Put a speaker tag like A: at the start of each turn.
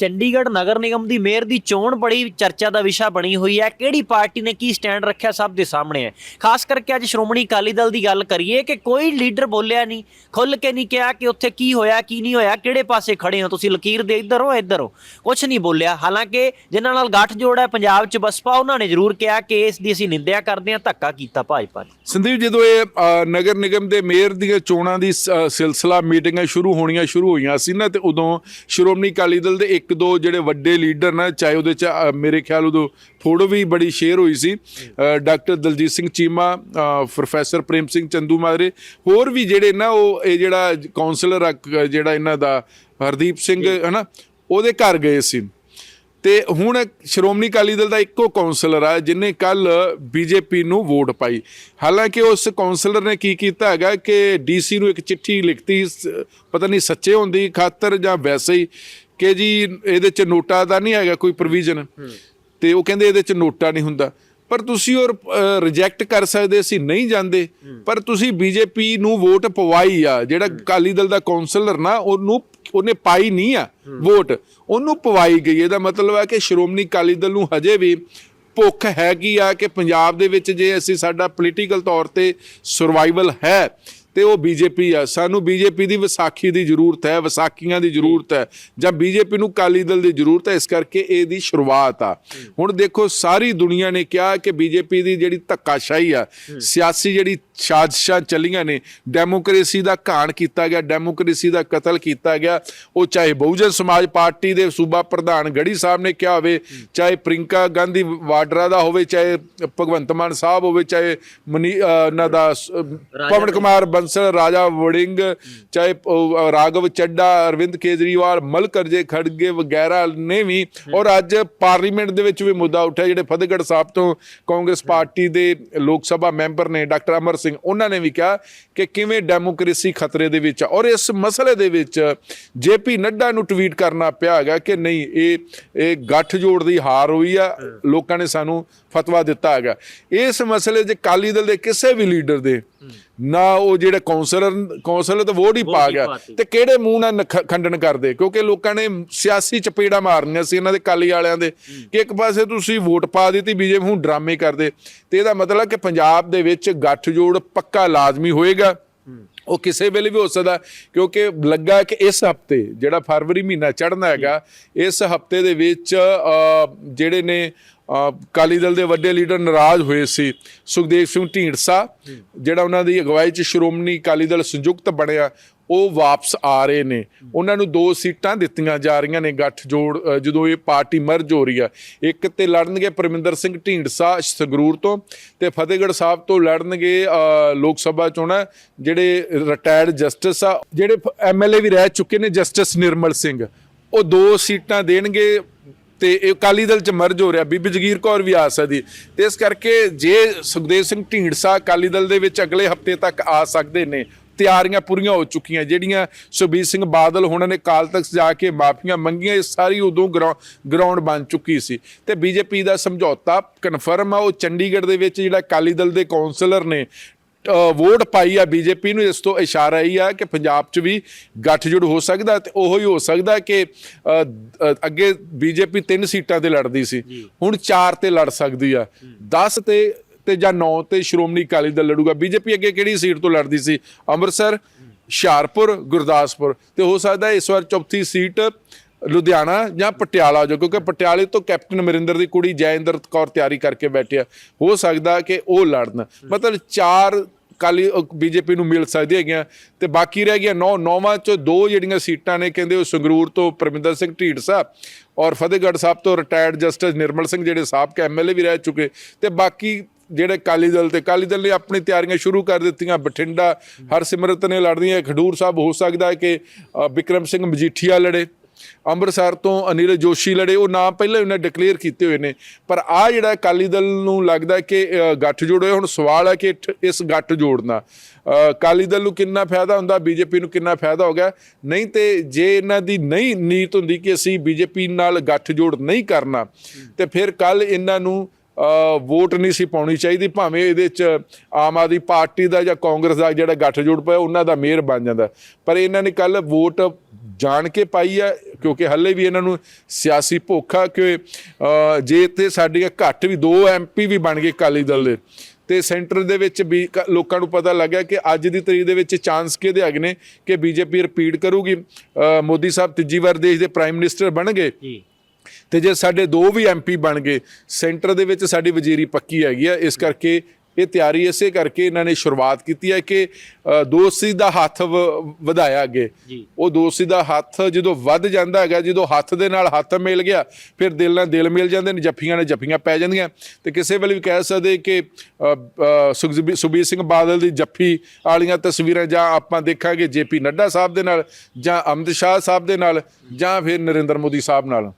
A: ਚੰਡੀਗੜ੍ਹ ਨਗਰ ਨਿਗਮ ਦੀ mayor ਦੀ ਚੋਣ ਬੜੀ ਚਰਚਾ ਦਾ ਵਿਸ਼ਾ ਬਣੀ ਹੋਈ ਹੈ। ਕਿਹੜੀ ਪਾਰਟੀ ਨੇ ਕੀ ਸਟੈਂਡ ਰੱਖਿਆ ਸਭ ਦੇ ਸਾਹਮਣੇ ਹੈ। ਖਾਸ ਕਰਕੇ ਅੱਜ ਸ਼੍ਰੋਮਣੀ ਅਕਾਲੀ ਦਲ ਦੀ ਗੱਲ ਕਰੀਏ ਕਿ ਕੋਈ ਲੀਡਰ ਬੋਲਿਆ ਨਹੀਂ ਖੁੱਲ ਕੇ ਨਹੀਂ ਕਿਹਾ ਕਿ ਉੱਥੇ ਕੀ ਹੋਇਆ, ਕੀ ਨਹੀਂ ਹੋਇਆ, ਕਿਹੜੇ ਪਾਸੇ ਖੜੇ ਹੋ ਤੁਸੀਂ, ਲਕੀਰ ਦੇ ਇੱਧਰ ਹੋ ਇੱਧਰ ਹੋ। ਕੁਝ ਨਹੀਂ ਬੋਲਿਆ। ਹਾਲਾਂਕਿ ਜਿਨ੍ਹਾਂ ਨਾਲ ਗੱਠ ਜੋੜ ਹੈ ਪੰਜਾਬ 'ਚ ਬਸਪਾ, ਉਹਨਾਂ ਨੇ ਜ਼ਰੂਰ ਕਿਹਾ ਕਿ ਇਸ ਦੀ ਅਸੀਂ ਨਿੰਦਿਆ ਕਰਦੇ ਹਾਂ, ਧੱਕਾ ਕੀਤਾ ਭਾਜਪਾ ਨੇ।
B: ਸੰਦੀਪ, ਜਦੋਂ ਇਹ ਨਗਰ ਨਿਗਮ ਦੇ ਮੇਅਰ ਦੀਆਂ ਚੋਣਾਂ ਦੀ ਸਿਲਸਿਲਾ ਮੀਟਿੰਗਾਂ ਸ਼ੁਰੂ ਹੋਣੀਆਂ ਸ਼ੁਰੂ ਹੋਈਆਂ ਸੀ ਨਾ, ਤੇ ਉਦੋਂ ਸ਼੍ਰੋਮਣੀ ਅਕਾਲੀ ਦਲ ਦੇ ਇੱਕ ਦੋ ਜਿਹੜੇ ਵੱਡੇ ਲੀਡਰ ਨੇ ਚਾਹੇ ਉਹਦੇ ਚ ਮੇਰੇ ਖਿਆਲ ਉਦੋਂ ਫੋਟੋ ਵੀ ਬੜੀ ਸ਼ੇਅਰ ਹੋਈ ਸੀ। ਡਾਕਟਰ ਦਲਜੀਤ ਸਿੰਘ ਚੀਮਾ ਪ੍ਰੋਫੈਸਰ ਪ੍ਰੇਮ ਸਿੰਘ ਚੰਦੂ ਮਾਰੇ ਹੋਰ ਵੀ ਜਿਹੜੇ ਨਾ ਉਹ ਇਹ ਜਿਹੜਾ ਕਾਉਂਸਲਰ ਜਿਹੜਾ ਇਹਨਾਂ ਦਾ ਹਰਦੀਪ ਸਿੰਘ ਹਨਾ ਉਹਦੇ ਘਰ ਗਏ ਸੀ। ਤੇ ਹੁਣ ਸ਼੍ਰੋਮਣੀ ਅਕਾਲੀ ਦਲ ਦਾ ਇੱਕੋ ਕਾਉਂਸਲਰ ਆ ਜਿਨੇ ਕੱਲ ਬੀਜੇਪੀ ਨੂੰ ਵੋਟ ਪਾਈ। ਹਾਲਾਂਕਿ ਉਸ ਕਾਉਂਸਲਰ ਨੇ ਕੀ ਕੀਤਾ ਹੈਗਾ ਕਿ ਡੀਸੀ ਨੂੰ ਇੱਕ ਚਿੱਠੀ ਲਿਖਤੀ ਪਤਾ ਨਹੀਂ ਸੱਚੇ ਹੁੰਦੀ ਖਾਤਰ ਜਾਂ ਵੈਸੇ ਹੀ ਕਿ ਜੀ ਇਹਦੇ ਚ ਨੋਟਾ ਦਾ ਨਹੀਂ ਹੈਗਾ ਕੋਈ ਪ੍ਰੋਵੀਜ਼ਨ ਤੇ ਉਹ ਕਹਿੰਦੇ ਇਹਦੇ ਚ ਨੋਟਾ ਨਹੀਂ ਹੁੰਦਾ। ਪਰ ਤੁਸੀਂ ਉਹ ਰਿਜੈਕਟ ਕਰ ਸਕਦੇ ਸੀ ਨਹੀਂ ਜਾਂਦੇ। ਪਰ ਤੁਸੀਂ ਬੀਜੇਪੀ ਨੂੰ ਵੋਟ ਪਵਾਈ ਆ ਜਿਹੜਾ ਅਕਾਲੀ ਦਲ ਦਾ ਕਾਉਂਸਲਰ ਨਾ ਉਹਨੂੰ ਉਹਨੇ ਪਾਈ ਨਹੀਂ ਆ ਵੋਟ। ਉਹਨੂੰ ਪਵਾਈ ਗਈ। ਇਹਦਾ ਮਤਲਬ ਹੈ ਕਿ ਸ਼੍ਰੋਮਣੀ ਅਕਾਲੀ ਦਲ ਨੂੰ ਹਜੇ ਵੀ ਭੁੱਖ ਹੈਗੀ ਆ ਕਿ ਪੰਜਾਬ ਦੇ ਵਿੱਚ ਜੇ ਅਸੀਂ ਸਾਡਾ ਪੋਲੀਟੀਕਲ ਤੌਰ ਤੇ ਸਰਵਾਈਵਲ ਹੈ ਤੇ ਉਹ ਬੀਜੇਪੀ ਆ। ਸਾਨੂੰ ਬੀਜੇਪੀ ਦੀ ਵਿਸਾਖੀ ਦੀ ਜ਼ਰੂਰਤ ਹੈ ਵਿਸਾਖੀਆਂ ਦੀ ਜ਼ਰੂਰਤ ਹੈ ਜਾਂ ਬੀਜੇਪੀ ਨੂੰ ਅਕਾਲੀ ਦਲ ਦੀ ਜ਼ਰੂਰਤ ਹੈ ਇਸ ਕਰਕੇ ਇਹ ਦੀ ਸ਼ੁਰੂਆਤ ਆ। ਹੁਣ ਦੇਖੋ ਸਾਰੀ ਦੁਨੀਆ ਨੇ ਕਿਹਾ ਕਿ ਬੀਜੇਪੀ ਦੀ ਜਿਹੜੀ ਧੱਕਾਸ਼ਾਹੀ ਆ ਸਿਆਸੀ ਜਿਹੜੀ ਸਾਜ਼ਿਸ਼ਾਂ ਚੱਲੀਆਂ ਨੇ ਡੈਮੋਕ੍ਰੇਸੀ ਦਾ ਘਾਣ ਕੀਤਾ ਗਿਆ ਡੈਮੋਕ੍ਰੇਸੀ ਦਾ ਕਤਲ ਕੀਤਾ ਗਿਆ। ਉਹ ਚਾਹੇ ਬਹੁਜਨ ਸਮਾਜ ਪਾਰਟੀ ਦੇ ਸੂਬਾ ਪ੍ਰਧਾਨ ਗੜੀ ਸਾਹਿਬ ਨੇ ਕਿਹਾ ਹੋਵੇ ਚਾਹੇ ਪ੍ਰਿੰਕਾ ਗਾਂਧੀ ਵਾਡਰਾ ਦਾ ਹੋਵੇ ਚਾਹੇ ਭਗਵੰਤ ਮਾਨ ਸਾਹਿਬ ਹੋਵੇ ਚਾਹੇ ਮਨੀ ਇਹਨਾਂ ਦਾ ਪਵਨ ਕੁਮਾਰ ਬੰਸਲ ਰਾਜਾ ਵੜਿੰਗ ਚਾਹੇ ਰਾਘਵ ਚੱਡਾ ਅਰਵਿੰਦ ਕੇਜਰੀਵਾਲ ਮਲਕਰਜੇ ਖੜਗੇ ਵਗੈਰਾ ਨੇ ਵੀ ਔਰ ਅੱਜ ਪਾਰਲੀਮੈਂਟ ਦੇ ਵਿੱਚ ਵੀ ਮੁੱਦਾ ਉੱਠਿਆ ਜਿਹੜੇ ਫਤਿਹਗੜ੍ਹ ਸਾਹਿਬ ਤੋਂ ਕਾਂਗਰਸ ਪਾਰਟੀ ਦੇ ਲੋਕ ਸਭਾ ਮੈਂਬਰ ਨੇ ਡਾਕਟਰ ਅਮਰ ਸਿੰਘ ਉਹਨਾਂ ਨੇ ਵੀ ਕਿਹਾ ਕਿ ਕਿਵੇਂ ਡੈਮੋਕ੍ਰੇਸੀ ਖਤਰੇ ਦੇ ਵਿੱਚ ਆ। ਔਰ ਇਸ ਮਸਲੇ ਦੇ ਵਿੱਚ ਜੇਪੀ ਨੱਡਾ ਨੂੰ ਟਵੀਟ ਕਰਨਾ ਪਿਆ ਹੈਗਾ ਕਿ ਨਹੀਂ ਇਹ ਇਹ ਗੱਠ ਜੋੜ ਦੀ ਹਾਰ ਹੋਈ ਆ ਲੋਕਾਂ ਨੇ ਸਾਨੂੰ ਫਤਵਾ ਦਿੱਤਾ ਹੈਗਾ। ਇਸ ਮਸਲੇ 'ਚ ਕਾਲੀ ਦਲ ਦੇ ਕਿਸੇ ਵੀ ਲੀਡਰ ਦੇ ਨਾ ਉਹ ਜਿਹੜੇ ਕਾਉਂਸਲਰ ਕਾਉਂਸਲਰ ਤਾਂ ਵੋਟ ਹੀ ਪਾ ਗਿਆ। ਤੇ ਕਿਹੜੇ ਮੂੰਹ ਨਾਲ ਖੰਡਨ ਕਰਦੇ? ਕਿਉਂਕਿ ਲੋਕਾਂ ਨੇ ਸਿਆਸੀ ਚਪੇੜਾ ਮਾਰਨੀਆਂ ਸੀ ਇਹਨਾਂ ਦੇ ਕਾਲੀ ਵਾਲਿਆਂ ਦੇ। ਕਿ ਇੱਕ ਪਾਸੇ ਤੁਸੀਂ ਵੋਟ ਪਾ ਦਿੱਤੀ ਬੀਜੇਪੀ ਹੁਣ ਡਰਾਮੇ ਕਰਦੇ। ਤੇ ਇਹਦਾ ਮਤਲਬ ਕਿ ਪੰਜਾਬ ਦੇ ਵਿੱਚ ਗੱਠ ਜੋੜ ਪੱਕਾ ਲਾਜ਼ਮੀ ਹੋਏਗਾ। ਉਹ ਕਿਸੇ ਵੇਲੇ ਵੀ ਹੋ ਸਕਦਾ ਕਿਉਂਕਿ ਲੱਗਾ ਕਿ ਇਸ ਹਫ਼ਤੇ ਜਿਹੜਾ ਫਰਵਰੀ ਮਹੀਨਾ ਚੜ੍ਹਨਾ ਹੈਗਾ ਇਸ ਹਫ਼ਤੇ ਦੇ ਵਿੱਚ ਜਿਹੜੇ ਨੇ ਅ, ਅਕਾਲੀ ਦਲ ਦੇ ਵੱਡੇ ਲੀਡਰ ਨਾਰਾਜ਼ ਹੋਏ ਸੀ ਸੁਖਦੇਵ ਸਿੰਘ ਢੀਂਡਸਾ ਜਿਹੜਾ ਉਹਨਾਂ ਦੀ ਅਗਵਾਈ 'ਚ ਸ਼੍ਰੋਮਣੀ ਅਕਾਲੀ ਦਲ ਸੰਯੁਕਤ ਬਣਿਆ ਉਹ ਵਾਪਸ ਆ ਰਹੇ ਨੇ। ਉਹਨਾਂ ਨੂੰ ਦੋ ਸੀਟਾਂ ਦਿੱਤੀਆਂ ਜਾ ਰਹੀਆਂ ਨੇ ਗੱਠ ਜੋੜ ਜਦੋਂ ਇਹ ਪਾਰਟੀ ਮਰਜ ਹੋ ਰਹੀ ਆ ਇੱਕ ਤੇ ਲੜਨਗੇ ਪਰਮਿੰਦਰ ਸਿੰਘ ਢੀਂਡਸਾ ਸੰਗਰੂਰ ਤੋਂ ਤੇ ਫਤਿਹਗੜ੍ਹ ਸਾਹਿਬ ਤੋਂ ਲੜਨਗੇ ਲੋਕ ਸਭਾ ਚੋਣਾਂ ਜਿਹੜੇ ਰਿਟਾਇਰਡ ਜਸਟਿਸ ਆ, ਜਿਹੜੇ ਐਮਐਲਏ ਵੀ ਰਹਿ ਚੁੱਕੇ ਨੇ ਜਸਟਿਸ ਨਿਰਮਲ ਸਿੰਘ। ਉਹ ਦੋ ਸੀਟਾਂ ਦੇਣਗੇ ਤੇ ਇਹ ਅਕਾਲੀ ਦਲ ਚ ਮਰਜ ਹੋ ਰਿਹਾ। ਬੀਬੀ ਜਗੀਰ ਕੌਰ ਵੀ ਆ ਸਕਦੀ। ਤੇ ਇਸ ਕਰਕੇ ਜੇ ਸੁਖਦੇਵ ਸਿੰਘ ਢੀਂਡਸਾ ਅਕਾਲੀ ਦਲ ਦੇ ਵਿੱਚ ਅਗਲੇ ਹਫ਼ਤੇ ਤੱਕ ਆ ਸਕਦੇ ਨੇ ਤਿਆਰੀਆਂ ਪੂਰੀਆਂ ਹੋ ਚੁੱਕੀਆਂ। ਜਿਹੜੀਆਂ ਸੁਬੀਰ ਸਿੰਘ ਬਾਦਲ ਹੋਣਾ ਨੇ ਕਾਲ ਤੱਕ ਜਾ ਕੇ ਮਾਫੀਆਂ ਮੰਗੀਆਂ ਇਹ ਸਾਰੀ ਉਦੋਂ ਗਰਾਊਂਡ ਬਣ ਚੁੱਕੀ ਸੀ। ਤੇ ਬੀਜੇਪੀ ਦਾ ਸਮਝੌਤਾ ਕਨਫਰਮ ਆ ਉਹ ਚੰਡੀਗੜ੍ਹ ਦੇ ਵਿੱਚ ਜਿਹੜਾ ਅਕਾਲੀ ਦਲ ਦੇ ਕਾਉਂਸਲਰ ਨੇ ਵੋਟ ਪਾਈ ਆ ਬੀਜੇਪੀ ਨੂੰ ਇਸ ਤੋਂ ਇਸ਼ਾਰਾ ਹੀ ਆ ਕਿ ਪੰਜਾਬ 'ਚ ਵੀ ਗੱਠਜੋੜ ਹੋ ਸਕਦਾ ਤੇ ਉਹੋ ਹੀ ਹੋ ਸਕਦਾ ਕਿ ਅੱਗੇ ਬੀਜੇਪੀ ਤਿੰਨ ਸੀਟਾਂ ਤੇ ਲੜਦੀ ਸੀ। ਹੁਣ ਚਾਰ ਤੇ ਲੜ ਸਕਦੀ ਆ। 10 ਤੇ ਤੇ ਜਾਂ 9 ਤੇ ਸ਼੍ਰੋਮਣੀ ਅਕਾਲੀ ਦਲ ਲੜੂਗਾ। ਬੀਜੇਪੀ ਅੱਗੇ ਕਿਹੜੀ ਸੀਟ ਤੋਂ ਲੜਦੀ ਸੀ? ਅੰਮ੍ਰਿਤਸਰ, ਹੁਸ਼ਿਆਰਪੁਰ, ਗੁਰਦਾਸਪੁਰ। ਤੇ ਹੋ ਸਕਦਾ ਇਸ ਵਾਰ ਚੌਥੀ ਸੀਟ ਲੁਧਿਆਣਾ ਜਾਂ ਪਟਿਆਲਾ ਜੋ, ਕਿਉਂਕਿ ਪਟਿਆਲੇ ਤੋਂ ਕੈਪਟਨ ਅਮਰਿੰਦਰ ਦੀ ਕੁੜੀ ਜੈਇੰਦਰ ਕੌਰ ਤਿਆਰੀ ਕਰਕੇ ਬੈਠਿਆ ਹੋ ਸਕਦਾ ਕਿ ਉਹ ਲੜਨ। ਮਤਲਬ ਚਾਰ ਕਾਲੀ ਬੀਜੇਪੀ ਨੂੰ ਮਿਲ ਸਕਦੀ ਹੈਗੀਆਂ। ਤੇ ਬਾਕੀ ਰਹਿ ਗਿਆ ਨੌ। ਨੌਵਾਂ ਚੋਂ ਦੋ ਜਿਹੜੀਆਂ ਸੀਟਾਂ ਨੇ, ਕਹਿੰਦੇ ਉਹ ਸੰਗਰੂਰ ਤੋਂ ਪਰਮਿੰਦਰ ਸਿੰਘ ਢੀਂਡਸਾ ਔਰ ਫਤਿਹਗੜ੍ਹ ਸਾਹਿਬ ਤੋਂ ਰਿਟਾਇਰਡ ਜਸਟਿਸ ਨਿਰਮਲ ਸਿੰਘ, ਜਿਹੜੇ ਸਾਬਕਾ ਐਮਐਲਏ ਵੀ ਰਹਿ ਚੁੱਕੇ। ਤੇ ਬਾਕੀ ਜਿਹੜੇ ਕਾਲੀ ਦਲ ਤੇ ਕਾਲੀ ਦਲ ਨੇ ਆਪਣੀ ਤਿਆਰੀਆਂ ਸ਼ੁਰੂ ਕਰ ਦਿੱਤੀਆਂ ਬਠਿੰਡਾ ਹਰਸਿਮਰਤ ਨੇ ਲੜਦੀਆਂ ਖਡੂਰ ਸਾਹਿਬ ਹੋ ਸਕਦਾ ਹੈ ਕਿ ਅ, ਬਿਕਰਮ ਸਿੰਘ ਮਜੀਠੀਆ ਲੜੇ ਅੰਮ੍ਰਿਤਸਰ ਤੋਂ ਅਨਿਲ ਜੋਸ਼ੀ ਲੜੇ ਉਹ ਨਾਮ ਪਹਿਲਾਂ ਹੀ ਉਹਨੇ ਡਿਕਲੇਅਰ ਕੀਤੇ ਹੋਏ ਨੇ ਪਰ ਆ ਜਿਹੜਾ ਅਕਾਲੀ ਦਲ ਨੂੰ ਲੱਗਦਾ ਕਿ ਅ, ਗੱਠ ਜੋੜ ਹੁਣ ਸਵਾਲ ਹੈ ਕਿ ਠ- ਇਸ ਗੱਠ ਜੋੜਨਾ ਅਕਾਲੀ ਦਲ ਨੂੰ ਕਿੰਨਾ ਫਾਇਦਾ ਹੁੰਦਾ ਬੀਜੇਪੀ ਨੂੰ ਕਿੰਨਾ ਫਾਇਦਾ ਹੋ ਗਿਆ ਨਹੀਂ ਤੇ ਜੇ ਇਹਨਾਂ ਦੀ ਨਹੀਂ ਨੀਤ ਹੁੰਦੀ ਕਿ ਅਸੀਂ ਬੀਜੇਪੀ ਨਾਲ ਗੱਠ ਜੋੜ ਨਹੀਂ ਕਰਨਾ ਤੇ ਫਿਰ ਕੱਲ ਇਹਨਾਂ ਨੂੰ ਵੋਟ ਨਹੀਂ ਸੀ ਪਾਉਣੀ ਚਾਹੀਦੀ, ਭਾਵੇਂ ਇਹਦੇ ਚ ਆਮ ਆਦਮੀ ਪਾਰਟੀ ਦਾ ਜਾਂ ਕਾਂਗਰਸ ਦਾ ਜਿਹੜਾ ਗੱਠਜੋੜ ਪਿਆ, ਉਹਨਾਂ ਦਾ ਮੇਅਰ ਬਣ ਜਾਂਦਾ। ਪਰ ਇਹਨਾਂ ਨੇ ਕੱਲ ਵੋਟ ਜਾਣ ਕੇ ਪਾਈ ਆ, ਕਿਉਂਕਿ ਹੱਲੇ ਵੀ ਇਹਨਾਂ ਨੂੰ ਸਿਆਸੀ ਭੁੱਖ ਆ ਕਿ ਜੇ ਤੇ ਸਾਡੀਆਂ ਘੱਟ ਵੀ ਦੋ ਐਮਪੀ ਵੀ ਬਣ ਗਏ ਅਕਾਲੀ ਦਲ ਦੇ, ਤੇ ਸੈਂਟਰ ਦੇ ਵਿੱਚ ਵੀ ਕ- ਲੋਕਾਂ ਨੂੰ ਪਤਾ ਲੱਗਿਆ ਕਿ ਅੱਜ ਦੀ ਤਰੀਕ ਦੇ ਵਿੱਚ ਚਾਂਸ ਕਿਹਦੇ ਹੈਗੇ ਨੇ, ਕਿ ਬੀਜੇਪੀ ਰਿਪੀਟ ਕਰੂਗੀ। ਮੋਦੀ ਸਾਹਿਬ ਤੀਜੀ ਵਾਰ ਦੇਸ਼ ਦੇ ਪ੍ਰਾਈਮ ਮਿਨਿਸਟਰ ਬਣਨਗੇ
A: ਜੀ।
B: ਤੇ ਜੇ ਸਾਡੇ ਦੋ ਵੀ ਐਮਪੀ ਬਣ ਗਏ ਸੈਂਟਰ ਦੇ ਵਿੱਚ ਸਾਡੀ ਵਜ਼ੀਰੀ ਪੱਕੀ ਹੈਗੀ ਆ ਇਸ ਕਰਕੇ ਇਹ ਤਿਆਰੀ ਇਸੇ ਕਰਕੇ ਇਹਨਾਂ ਨੇ ਸ਼ੁਰੂਆਤ ਕੀਤੀ ਹੈ ਕਿ ਦੋਸਤੀ ਦਾ ਹੱਥ ਵਧਾਇਆ ਅੱਗੇ। ਉਹ ਦੋਸਤੀ ਦਾ ਹੱਥ ਜਦੋਂ ਵੱਧ ਜਾਂਦਾ ਹੈਗਾ ਜਦੋਂ ਹੱਥ ਦੇ ਨਾਲ ਹੱਥ ਮਿਲ ਗਿਆ ਫਿਰ ਦਿਲ ਨਾਲ ਦਿਲ ਮਿਲ ਜਾਂਦੇ ਨੇ ਜੱਫੀਆਂ ਨਾਲ ਜੱਫੀਆਂ ਪੈ ਜਾਂਦੀਆਂ। ਤੇ ਕਿਸੇ ਵੇਲੇ ਵੀ ਕਹਿ ਸਕਦੇ ਕਿ ਸੁਖਬੀਰ ਸਿੰਘ ਬਾਦਲ ਦੀ ਜੱਫੀ ਵਾਲੀਆਂ ਤਸਵੀਰਾਂ ਜਾਂ ਆਪਾਂ ਦੇਖਾਂਗੇ ਜੇਪੀ ਨੱਡਾ ਸਾਹਿਬ ਦੇ ਨਾਲ ਜਾਂ ਅਮਿਤ ਸ਼ਾਹ ਸਾਹਿਬ ਦੇ ਨਾਲ ਜਾਂ ਫਿਰ ਨਰਿੰਦਰ ਮੋਦੀ ਸਾਹਿਬ ਨਾਲ।